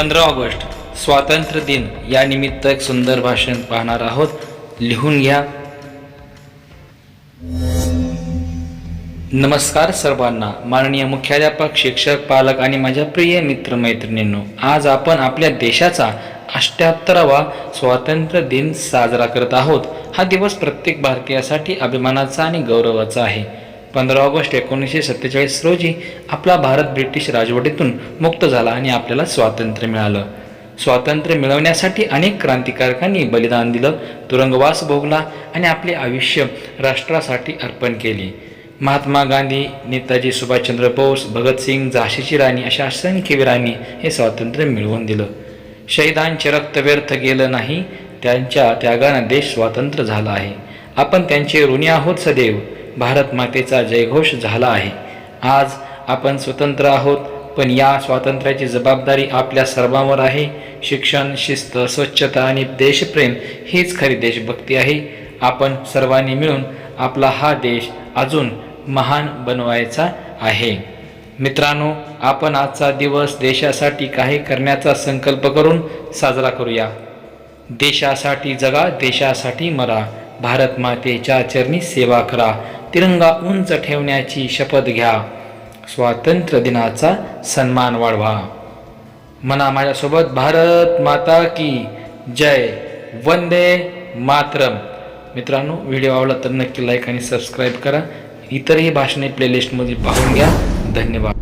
पंधरा ऑगस्ट स्वातंत्र्य दिन. या निमित्त एक सुंदर भाषण पाहणार आहोत. लिहून घ्या. नमस्कार सर्वांना. माननीय मुख्याध्यापक शिक्षक पालक आणि माझ्या प्रिय मित्रमैत्रिणींनो आज आपण आपल्या देशाचा अष्ट्याहत्तरावा स्वातंत्र्य दिन साजरा करत आहोत. हा दिवस प्रत्येक भारतीयासाठी अभिमानाचा आणि गौरवाचा आहे. पंधरा ऑगस्ट एकोणीसशे सत्तेचाळीस रोजी आपला भारत ब्रिटिश राजवटीतून मुक्त झाला आणि आपल्याला स्वातंत्र्य मिळालं. स्वातंत्र्य मिळवण्यासाठी अनेक क्रांतिकारकांनी बलिदान दिलं तुरुंगवास भोगला आणि आपले आयुष्य राष्ट्रासाठी अर्पण केले. महात्मा गांधी नेताजी सुभाषचंद्र बोस भगतसिंग झाशीची राणी अशा असंख्य वीरांनी हे स्वातंत्र्य मिळवून दिलं. शहीदांचे रक्त व्यर्थ गेलं नाही त्यांच्या त्यागानं देश स्वातंत्र्य झाला आहे. आपण त्यांचे ऋणी आहोत सदैव. भारत मातेचा जयघोष झाला आहे. आज आपण स्वतंत्र आहोत पण या स्वातंत्र्याची जबाबदारी आपल्या सर्वांवर आहे. शिक्षण शिस्त स्वच्छता आणि देशप्रेम हीच खरी देशभक्ती आहे. आपण सर्वांनी मिळून आपला हा देश अजून महान बनवायचा आहे. मित्रांनो आपण आजचा दिवस देशासाठी काही करण्याचा संकल्प करून साजरा करूया. देशासाठी जगा देशासाठी मरा. भारत मातेच्या चरणी सेवा करा. तिरंगा उंच ठेवण्याची शपथ घ्या. स्वातंत्र्य दिनाचा सन्मान वाढवा. म्हणा माझ्यासोबत भारत माता की जय. वंदे मातरम. मित्रांनो व्हिडिओ आवडला तर नक्की लाईक आणि सबस्क्राईब करा. इतरही भाषणे प्लेलिस्टमध्ये पाहून घ्या. धन्यवाद.